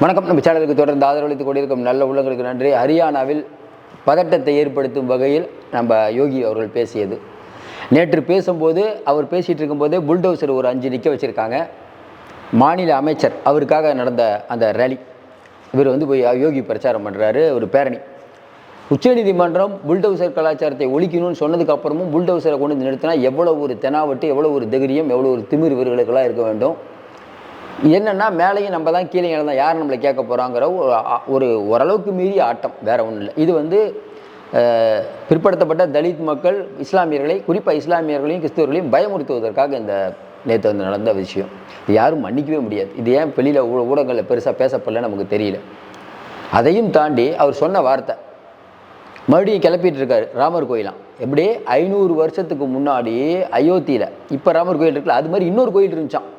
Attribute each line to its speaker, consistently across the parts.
Speaker 1: வணக்கம். நம்ம சேனலுக்கு தொடர்ந்து ஆதரவளித்துக் கொண்டிருக்கும் நல்ல உள்ளங்களுக்கு நன்றி. ஹரியானாவில் பதட்டத்தை ஏற்படுத்தும் வகையில் நம்ம யோகி அவர்கள் பேசியது. நேற்று பேசும்போது அவர் பேசிகிட்டு இருக்கும்போதே புல்டோசர் ஒரு அஞ்சு நிற்க வச்சுருக்காங்க. மாநில அமைச்சர் அவருக்காக நடந்த அந்த ரேலி இவர் வந்து போய் யோகி பிரச்சாரம் பண்ணுறாரு ஒரு பேரணி. உச்சநீதிமன்றம் புல்டோசர் கலாச்சாரத்தை ஒழிக்கணும்னு சொன்னதுக்கு அப்புறமும் புல்டோசரை கொண்டு வந்து நிறுத்தினா எவ்வளோ ஒரு தெனாவட்டு எவ்வளோ ஒரு தைரியம் எவ்வளோ ஒரு திமிர் இவர்களுக்கெல்லாம் இருக்க வேண்டும். என்னென்னா மேலேயும் நம்ம தான் கீழே தான் யார் நம்மளை கேட்க போகிறாங்கிற ஒரு ஒரு ஓரளவுக்கு மீறிய ஆட்டம் வேற ஒன்றும் இல்லை. இது வந்து பிற்படுத்தப்பட்ட தலித் மக்கள் இஸ்லாமியர்களை குறிப்பாக இஸ்லாமியர்களையும் கிறிஸ்தவர்களையும் பயமுறுத்துவதற்காக இந்த நேற்று வந்து நடந்த விஷயம். இது யாரும் மன்னிக்கவே முடியாது. இது ஏன் வெளியில் ஊ ஊடகங்களில் பெருசாக பேசப்படல நமக்கு தெரியல. அதையும் தாண்டி அவர் சொன்ன வார்த்தை மறுபடியும் கிளப்பிட்டு இருக்காரு ராமர் கோயிலாம். எப்படி ஐநூறு வருஷத்துக்கு முன்னாடி அயோத்தியில் இப்போ ராமர் கோயில் இருக்குல்ல அது மாதிரி இன்னொரு கோயில் இருந்துச்சான்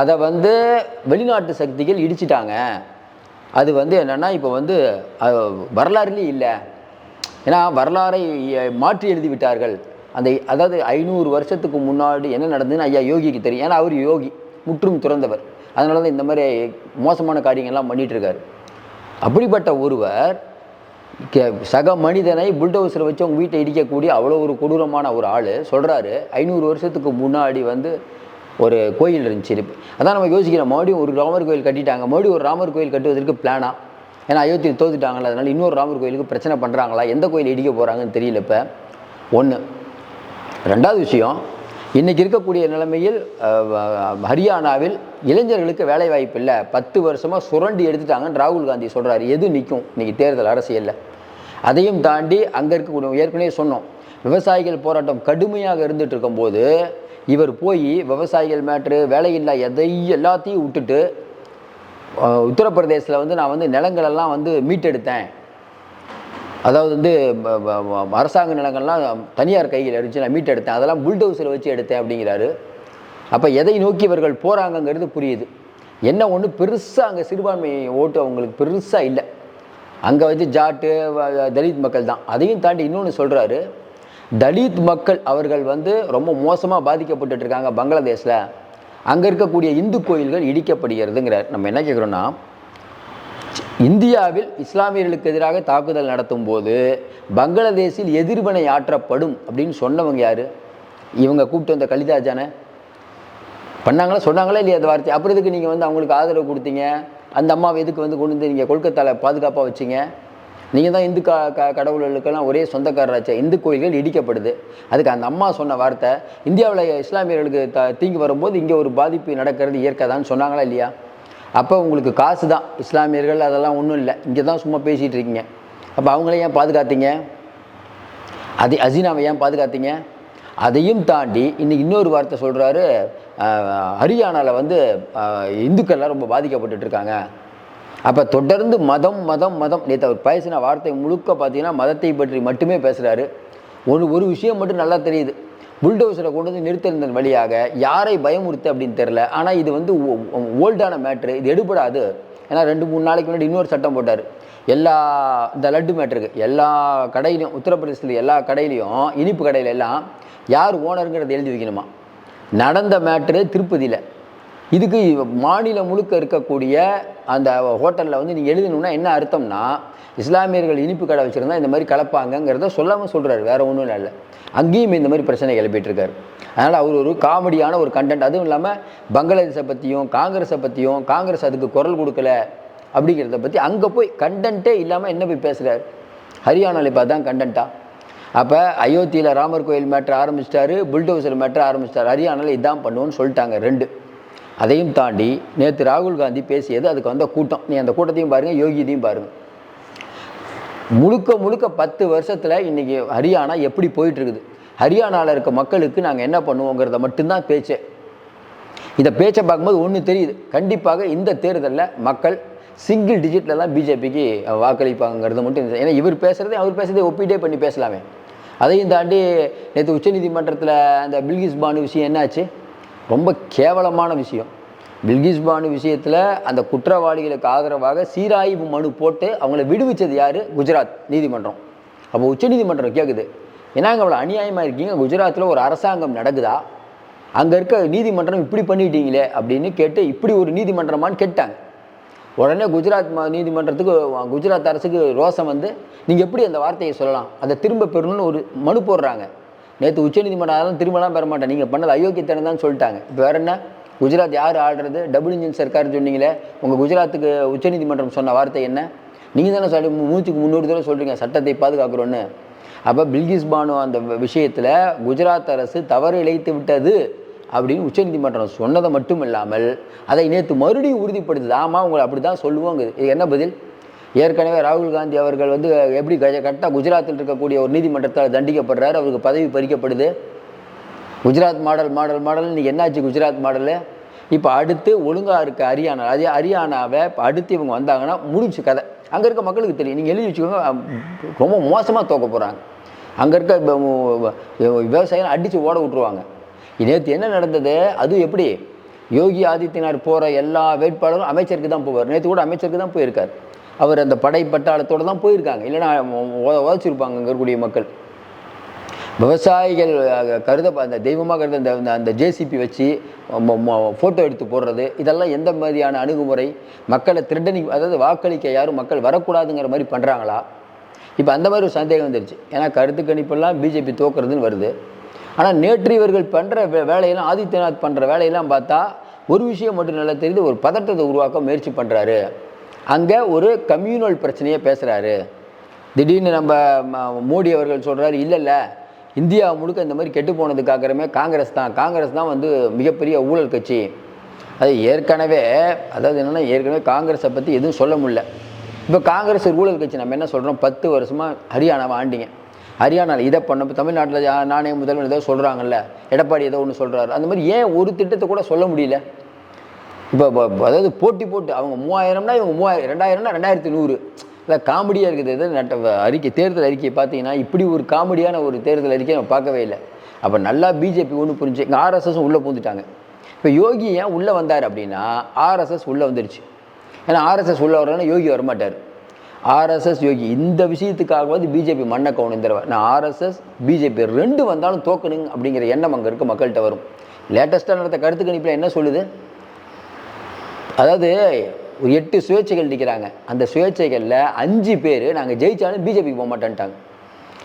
Speaker 1: அதை வந்து வெளிநாட்டு சக்திகள் இடிச்சிட்டாங்க. அது வந்து என்னென்னா இப்போ வந்து வரலாறுலேயும் வரலாறுலேயே இல்லை. ஏன்னா வரலாறை மாற்றி எழுதி விட்டார்கள். அந்த அதாவது ஐநூறு வருஷத்துக்கு முன்னாடி என்ன நடந்ததுன்னு ஐயா யோகிக்கு தெரியும். ஏன்னா அவர் யோகி முற்றும் துறந்தவர். அதனால தான் இந்த மாதிரி மோசமான காரியங்கள்லாம் பண்ணிகிட்ருக்காரு அப்படிப்பட்ட ஒருவர் சக மனிதனை புல்டோசரை வச்சு அவங்க வீட்டை இடிக்கக்கூடிய அவ்வளோ ஒரு கொடூரமான ஒரு ஆள் சொல்கிறாரு ஐநூறு வருஷத்துக்கு முன்னாடி வந்து ஒரு கோயில் இருந்துச்சு. அதான் நம்ம யோசிக்கிறோம். மறுபடியும் ஒரு ராமர் கோயில் கட்டிட்டாங்க. மறுபடியும் ஒரு ராமர் கோயில் கட்டுவதற்கு பிளானா ஏன்னா அயோத்தியில் தோத்துட்டாங்களா அதனால இன்னொரு ராமர் கோயிலுக்கு பிரச்சனை பண்ணுறாங்களா எந்த கோயில் இடிக்க போகிறாங்கன்னு தெரியல இப்போ. ஒன்று ரெண்டாவது விஷயம் இன்றைக்கி இருக்கக்கூடிய நிலைமையில் ஹரியானாவில் இளைஞர்களுக்கு வேலை வாய்ப்பு இல்லை. பத்து வருஷமாக சுரண்டி எடுத்துட்டாங்கன்னு ராகுல் காந்தி சொல்கிறாரு எது நிற்கும் இன்றைக்கி தேர்தல் அரசியலில். அதையும் தாண்டி அங்கே இருக்கக்கூடிய ஏற்கனவே சொன்னோம். விவசாயிகள் போராட்டம் கடுமையாக இருந்துகிட்டு இருக்கும்போது இவர் போய் விவசாயிகள் மேட்ரு வேலையில்லா எதை எல்லாத்தையும் விட்டுட்டு உத்தரப்பிரதேசில் வந்து நான் வந்து நிலங்களெல்லாம் வந்து மீட்டெடுத்தேன். அதாவது வந்து அரசாங்க நிலங்கள்லாம் தனியார் கையில் இருந்துச்சு நான் மீட்டெடுத்தேன். அதெல்லாம் புல்டோசரை வச்சு எடுத்தேன் அப்படிங்கிறாரு. அப்போ எதை நோக்கி இவர்கள் போகிறாங்கங்கிறது புரியுது. என்ன ஒன்று பெருசாக அங்கே சிறுபான்மை ஓட்டு அவங்களுக்கு பெருசாக இல்லை. அங்கே வந்து ஜாட்டு தலித் மக்கள் தான். அதையும் தாண்டி இன்னொன்று சொல்கிறாரு தலித் மக்கள் அவர்கள் வந்து ரொம்ப மோசமாக பாதிக்கப்பட்டுட்டு இருக்காங்க பங்களாதேஷில். அங்கே இருக்கக்கூடிய இந்து கோயில்கள் இடிக்கப்படுகிறதுங்கிறார். நம்ம என்ன கேட்குறோன்னா இந்தியாவில் இஸ்லாமியர்களுக்கு எதிராக தாக்குதல் நடத்தும் போது பங்களாதேஷில் எதிர்வினை ஆற்றப்படும் அப்படின்னு சொன்னவங்க யார்? இவங்க கூப்பிட்டு வந்த கலிதாஜானே பண்ணாங்களா? சொன்னாங்களா இல்லையா அந்த வார்த்தை அப்புறம் நீங்கள் வந்து அவங்களுக்கு ஆதரவு கொடுத்தீங்க? அந்த அம்மாவை எதுக்கு வந்து கொண்டு வந்து நீங்கள் கொல்கத்தாவில் பாதுகாப்பாக வச்சீங்க? நீங்கள் தான் இந்து க க கடவுள்களுக்கெல்லாம் ஒரே சொந்தக்காரராச்சு. இந்து கோயில்கள் இடிக்கப்படுது. அதுக்கு அந்த அம்மா சொன்ன வார்த்தை இந்தியாவில் இஸ்லாமியர்களுக்கு த தீங்கு வரும்போது இங்கே ஒரு பாதிப்பு நடக்கிறது இயற்கை தான் சொன்னாங்களா இல்லையா? அப்போ உங்களுக்கு காசு தான் இஸ்லாமியர்கள் அதெல்லாம் ஒன்றும் இல்லை. இங்கே தான் சும்மா பேசிகிட்டு இருக்கீங்க அப்போ அவங்கள ஏன் பாதுகாத்தீங்க? அது அசீனாவை ஏன் பாதுகாத்தீங்க? அதையும் தாண்டி இன்னைக்கு இன்னொரு வார்த்தை சொல்கிறாரு ஹரியானாவில் வந்து இந்துக்கள்லாம் ரொம்ப பாதிக்கப்பட்டுட்டு இருக்காங்க. அப்போ தொடர்ந்து மதம் மதம் மதம். நேற்று அவர் பேசின வார்த்தை முழுக்க பார்த்தீங்கன்னா மதத்தை பற்றி மட்டுமே பேசுகிறாரு ஒரு ஒரு விஷயம் மட்டும் நல்லா தெரியுது. புல்டோசரை கொண்டு வந்து நிறுத்திருந்தன் வழியாக யாரை பயமுறுத்து அப்படின்னு தெரில ஆனால் இது வந்து ஓல்டான மேட்ரு. இது எடுபடாது. ஏன்னா ரெண்டு மூணு நாளைக்கு முன்னாடி இன்னொரு சட்டம் போட்டார். எல்லா இந்த லட்டு மேட்ருக்கு எல்லா கடையிலையும் உத்தரப்பிரதேசத்தில் எல்லா கடையிலையும் இனிப்பு கடையில எல்லாம் யார் ஓனருங்கிறத எழுதி வைக்கணுமா? நடந்த மேட்ரு திருப்பதியில். இதுக்கு மாநிலம் முழுக்க இருக்கக்கூடிய அந்த ஹோட்டலில் வந்து நீங்கள் எழுதணும்னா என்ன அர்த்தம்னா இஸ்லாமியர்கள் இனிப்பு கடை வச்சுருந்தா இந்த மாதிரி கலப்பாங்கங்கிறத சொல்லாமல் சொல்கிறாரு வேறு ஒன்றும் இல்லை அங்கேயும் இந்த மாதிரி பிரச்சனை கிளப்பிட்டுருக்காரு அதனால் அவர் ஒரு காமெடியான ஒரு கண்டென்ட் அதுவும் இல்லாமல் பங்களாதேஷை பற்றியும் காங்கிரஸை பற்றியும் காங்கிரஸ் அதுக்கு குரல் கொடுக்கல அப்படிங்கிறத பற்றி அங்கே போய் கண்டென்ட்டே இல்லாமல் என்ன போய் பேசுகிறார் ஹரியானாவில் இப்போ அதான் கண்டென்ட்டா அப்போ அயோத்தியில் ராமர் கோயில் மேட்ரு ஆரம்பிச்சிட்டாரு புல்டோசர் மேட்ரு ஆரம்பிச்சிட்டாரு. ஹரியானாவில் இதான் பண்ணுவோன்னு சொல்லிட்டாங்க ரெண்டு. அதையும் தாண்டி நேற்று ராகுல் காந்தி பேசியது அதுக்கு வந்த கூட்டம். நீ அந்த கூட்டத்தையும் பாருங்கள் யோகியதையும் பாருங்கள் முழுக்க முழுக்க பத்து வருஷத்தில் இன்றைக்கி ஹரியானா எப்படி போயிட்டுருக்குது? ஹரியானாவில் இருக்க மக்களுக்கு நாங்கள் என்ன பண்ணுவோங்கிறத மட்டும்தான் பேச்சே. இந்த பேச்சை பார்க்கும்போது ஒன்று தெரியுது. கண்டிப்பாக இந்த தேர்தலில் மக்கள் சிங்கிள் டிஜிட்டில் தான் பிஜேபிக்கு வாக்களிப்பாங்கிறது மட்டும் ஏன்னா இவர் பேசுகிறதே அவர் பேசுறதே ஒப்பீட்டே பண்ணி பேசலாமே. அதையும் தாண்டி நேற்று உச்சநீதிமன்றத்தில் அந்த பில்கிஸ் பானு விஷயம் என்னாச்சு? ரொம்ப கேவலமான விஷயம். பில்கிஸ் பானு விஷயத்தில் அந்த குற்றவாளிகளுக்கு ஆதரவாக சீராய்வு மனு போட்டு அவங்கள விடுவிச்சது யார்? குஜராத் நீதிமன்றம். அப்போ உச்சநீதிமன்றம் கேட்குது ஏன்னா அங்கே அவ்வளோ அநியாயமாக இருக்கீங்க? குஜராத்தில் ஒரு அரசாங்கம் நடக்குதா? அங்கே இருக்க நீதிமன்றம் இப்படி பண்ணிட்டீங்களே அப்படின்னு கேட்டு இப்படி ஒரு நீதிமன்றமான்னு கேட்டாங்க. உடனே குஜராத் நீதிமன்றத்துக்கு குஜராத் அரசுக்கு ரோசம் வந்து நீங்கள் எப்படி அந்த வார்த்தையை சொல்லலாம்? அதை திரும்ப பெறணும்னு ஒரு மனு போடுறாங்க. நேற்று உச்சநீதிமன்றம் அதெல்லாம் திரும்பலாம் பெற மாட்டேன். நீங்கள் பண்ணது அயோக்கியத்தனம் தான் சொல்லிட்டாங்க. இப்போ வேற என்ன? குஜராத் யார் ஆடுறது டபுள் இன்ஜின் சர்க்கார்னு சொன்னீங்களே உங்கள் குஜராத்துக்கு உச்சநீதிமன்றம் சொன்ன வார்த்தை என்ன? நீங்கள் தானே சொல்லி நூற்றுக்கு முந்நூறு தடவை சொல்கிறீங்க சட்டத்தை பாதுகாக்கிறோன்னு. அப்போ பில்கிஸ் பானு அந்த விஷயத்தில் குஜராத் அரசு தவறு இழைத்து விட்டது அப்படின்னு உச்சநீதிமன்றம் சொன்னதை மட்டும் இல்லாமல் அதை நேற்று மறுபடியும் உறுதிப்படுத்துது. ஆமாம் உங்களை அப்படி தான் சொல்லுவோங்க இது என்ன பதில்? ஏற்கனவே ராகுல் காந்தி அவர்கள் வந்து எப்படி கஜ கரெக்டாக குஜராத்தில் இருக்கக்கூடிய ஒரு நீதிமன்றத்தால் தண்டிக்கப்படுறாரு அவருக்கு பதவி பறிக்கப்படுது. குஜராத் மாடல் மாடல் மாடல் இன்றைக்கி என்னாச்சு குஜராத் மாடலு? இப்போ அடுத்து ஒழுங்காக இருக்க ஹரியானா அதே ஹரியானாவை இப்போ அடுத்து இவங்க வந்தாங்கன்னா முடிஞ்சு கதை. அங்கே இருக்க மக்களுக்கு தெரியும். நீங்கள் எழுதி வச்சுக்கோங்க ரொம்ப மோசமாக தோக்க போகிறாங்க அங்கே இருக்க விவசாயம் அடித்து ஓட விட்ருவாங்க நேற்று என்ன நடந்தது? அது எப்படி? யோகி ஆதித்யநாத் போகிற எல்லா வேட்பாளரும் அமைச்சருக்கு தான் போவார். நேற்று கூட அமைச்சருக்கு தான் போயிருக்கார். அவர் அந்த படைப்பட்டாளத்தோடு தான் போயிருக்காங்க. இல்லைன்னா உதச்சிருப்பாங்க அங்கே இருக்கக்கூடிய மக்கள். விவசாயிகள் கருத அந்த தெய்வமாக கருத அந்த அந்த- அந்த ஜேசிபி வச்சு ஃபோட்டோ எடுத்து போடுறது இதெல்லாம் எந்த மாதிரியான அணுகுமுறை? மக்களை திருடனி அதாவது வாக்களிக்க யாரும் மக்கள் வரக்கூடாதுங்கிற மாதிரி பண்ணுறாங்களா இப்போ அந்த மாதிரி ஒரு சந்தேகம் வந்துருச்சு. ஏன்னா கருத்து கணிப்பெல்லாம் பிஜேபி தோக்குறதுன்னு வருது. ஆனால் நேற்று இவர்கள் பண்ணுற வேலையெல்லாம் ஆதித்யநாத் பண்ணுற வேலையெல்லாம் பார்த்தா ஒரு விஷயம் மட்டும் நல்லா தெரியுது ஒரு பதட்டத்தை உருவாக்க முயற்சி பண்ணுறாரு அங்கே ஒரு கம்யூனல் பிரச்சனையை பேசுகிறாரு திடீர்னு நம்ம ம- மோடி அவர்கள் சொல்கிறாரு இல்லை இல்லை இந்தியா முழுக்க இந்த மாதிரி கெட்டு போனதுக்கு காங்கிரஸ் தான். காங்கிரஸ் தான் வந்து மிகப்பெரிய ஊழல் கட்சி. அது ஏற்கனவே அதாவது என்னென்னா ஏற்கனவே காங்கிரஸை பற்றி எதுவும் சொல்ல முடியல. இப்போ காங்கிரஸ் ஊழல் கட்சி நம்ம என்ன சொல்கிறோம் பத்து வருஷமாக ஹரியானாவை ஆண்டிங்க. ஹரியானாவில் இதை பண்ண இப்போ தமிழ்நாட்டில் நாணய நானே முதல்வர் ஏதோ சொல்கிறாங்கல்ல எடப்பாடி ஏதோ ஒன்று சொல்கிறாரு அந்த மாதிரி ஏன் ஒரு திட்டத்தை கூட சொல்ல முடியல? இப்போ அதாவது போட்டி போட்டு அவங்க மூவாயிரம்னா இவங்க மூவாயிரம் ரெண்டாயிரம்னா ரெண்டாயிரத்தி நூறு. இல்லை காமெடியாக இருக்குது. எது நட்ட அறிக்கை தேர்தல் அறிக்கையை பார்த்தீங்கன்னா இப்படி ஒரு காமெடியான ஒரு தேர்தல் அறிக்கையை நம்ம பார்க்கவே இல்லை. அப்போ நல்லா பிஜேபி ஒன்று புரிஞ்சு இங்கே ஆர்எஸ்எஸும் உள்ளே பூந்துட்டாங்க இப்போ யோகி ஏன் உள்ளே வந்தார் அப்படின்னா ஆர்எஸ்எஸ் உள்ளே வந்துருச்சு. ஏன்னா ஆர்எஸ்எஸ் உள்ளே வரலன்னா யோகி வரமாட்டார். ஆர்எஸ்எஸ் யோகி இந்த விஷயத்துக்காகவாது பிஜேபி மண்ணை கவனம் இந்த தடவை. நான் ஆர்எஸ்எஸ் பிஜேபி ரெண்டு வந்தாலும் தோக்கணுங்க அப்படிங்கிற எண்ணம் அங்கே இருக்க மக்கள்கிட்ட வரும். லேட்டஸ்ட்டாக நடந்த கருத்து கணிப்பில் என்ன சொல்லுது? அதாவது ஒரு எட்டு சுயேட்சைகள் நிற்கிறாங்க அந்த சுயேட்சைகளில் அஞ்சு பேர் நாங்கள் ஜெயித்தாலும் பிஜேபிக்கு போக மாட்டேன்ட்டாங்க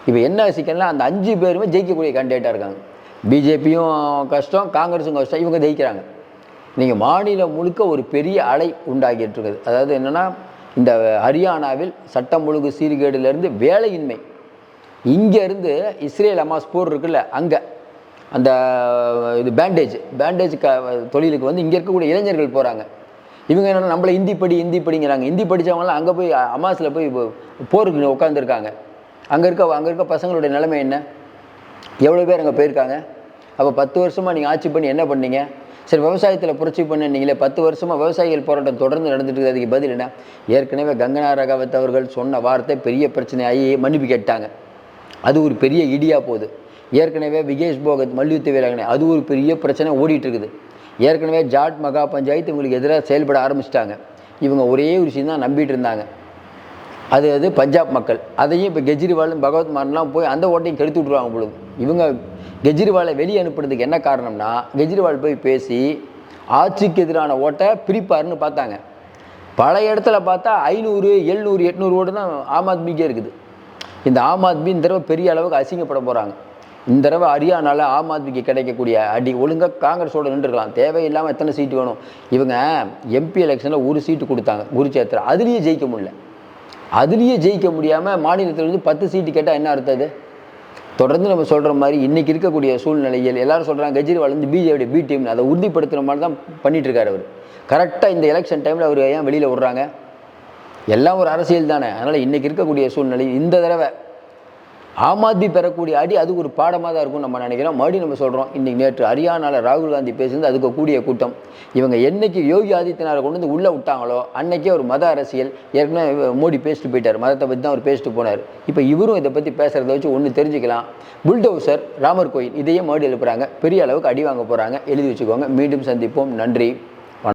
Speaker 1: இப்போ என்ன சிக்கல்னா அந்த அஞ்சு பேருமே ஜெயிக்கக்கூடிய கேண்டிடேட்டாக இருக்காங்க. பிஜேபியும் கஷ்டம் காங்கிரஸும் கஷ்டம் இவங்க ஜெயிக்கிறாங்க. நீங்கள் மாநிலம் முழுக்க ஒரு பெரிய அலை உண்டாகிட்டு இருக்குது. அதாவது என்னென்னா இந்த ஹரியானாவில் சட்டம் ஒழுங்கு சீர்கேடுலேருந்து வேலையின்மை. இங்கேருந்து இஸ்ரேல் அமாஸ் போர் இருக்குல்ல அங்கே. அந்த இது பேண்டேஜ் பேண்டேஜ் க தொழிலுக்கு வந்து இங்கே இருக்கக்கூடிய இளைஞர்கள் போகிறாங்க இவங்க என்ன நம்மளை ஹிந்தி படி ஹிந்தி படிங்கிறாங்க. ஹிந்தி படித்தவங்களாம் அங்கே போய் அமாஸில் போய் இப்போ போருக்கு உட்காந்துருக்காங்க அங்கே இருக்க அங்கே இருக்க பசங்களுடைய நிலைமை என்ன? எவ்வளோ பேர் அங்கே போயிருக்காங்க? அப்போ பத்து வருஷமாக நீங்கள் ஆட்சி பண்ணி என்ன பண்ணீங்க? சரி விவசாயத்தில் புரட்சி பண்ணீங்களே பத்து வருஷமாக விவசாயிகள் போராட்டம் தொடர்ந்து நடந்துட்டு இருக்குது அதுக்கு பதில் என்ன? ஏற்கனவே கங்கனா ரகாவத் அவர்கள் சொன்ன வார்த்தை பெரிய பிரச்சனையாகி மன்னிப்பு கேட்டாங்க. அது ஒரு பெரிய இடியா போகுது. ஏற்கனவே விகேஷ் போகத் மல்யுத்த வீராங்கனை அது ஒரு பெரிய பிரச்சனை ஓடிட்டு இருக்குது. ஏற்கனவே ஜாட் மகா பஞ்சாயத்து இவங்களுக்கு எதிராக செயல்பட ஆரம்பிச்சிட்டாங்க. இவங்க ஒரே ஒரு விஷயம் தான் நம்பிட்டு இருந்தாங்க. அது அது பஞ்சாப் மக்கள். அதையும் இப்போ கெஜ்ரிவாலும் பகவத் மான்லாம் போய் அந்த ஓட்டையும் கெடுத்து விட்ருவாங்க பொழுது இவங்க கெஜ்ரிவாலை வெளியே அனுப்புறதுக்கு என்ன காரணம்னா கெஜ்ரிவால் போய் பேசி ஆட்சிக்கு எதிரான ஓட்டை பிரிப்பாருன்னு பார்த்தாங்க. பல இடத்துல பார்த்தா ஐநூறு எழுநூறு எட்நூறு ஓட்டு தான் ஆம் ஆத்மிக்கே இருக்குது. இந்த ஆம் ஆத்மி இந்த தடவை பெரிய அளவுக்கு அசிங்கப்பட போகிறாங்க இந்த தடவை ஹரியானால ஆம் ஆத்மிக்கு கிடைக்கக்கூடிய அடி ஒழுங்காக காங்கிரஸோட நின்றுக்கலாம். தேவையில்லாமல் எத்தனை சீட்டு வேணும்? இவங்க எம்பி எலெக்ஷனில் ஒரு சீட்டு கொடுத்தாங்க குருச்சேத்திரா. அதுலேயே ஜெயிக்க முடியல. அதுலேயே ஜெயிக்க முடியாமல் மாநிலத்தில் வந்து பத்து சீட்டு கேட்டால் என்ன அர்த்தம் அது? தொடர்ந்து நம்ம சொல்கிற மாதிரி இன்றைக்கி இருக்கக்கூடிய சூழ்நிலையில் எல்லாரும் சொல்கிறாங்க கெஜ்ரிவால் வந்து பிஜேபி பி டீம் அதை உறுதிப்படுத்துகிற மாதிரி தான் பண்ணிகிட்ருக்காரு அவர். கரெக்டாக இந்த எலெக்ஷன் டைமில் அவர் ஏன் வெளியில் விடுறாங்க? எல்லாம் ஒரு அரசியல் தானே. அதனால் இன்றைக்கி இருக்கக்கூடிய சூழ்நிலை இந்த தடவை ஆம் ஆத்மி பெறக்கூடிய அடி அதுக்கு ஒரு பாடமாக தான் இருக்கும் நம்ம நினைக்கிறோம். மறுபடியும் நம்ம சொல்கிறோம் இன்றைக்கி நேற்று ஹரியானாவில் ராகுல் காந்தி பேசுனது அதுக்கு கூடிய கூட்டம். இவங்க என்னைக்கு யோகி ஆதித்யநாதை கொண்டு வந்து உள்ளே விட்டாங்களோ அன்னைக்கே ஒரு மத அரசியல் ஏற்கனவே மோடி பேசிட்டு போயிட்டார். மதத்தை பற்றி தான் அவர் பேசிட்டு போனார். இப்போ இவரும் இதை பற்றி பேசுகிறத வச்சு ஒன்று தெரிஞ்சுக்கலாம். புல்டோசர் ராமர் கோயில் இதையே மறுபடியும் எழுப்புறாங்க. பெரிய அளவுக்கு அடி வாங்க போகிறாங்க எழுதி வச்சுக்கோங்க. மீண்டும் சந்திப்போம். நன்றி.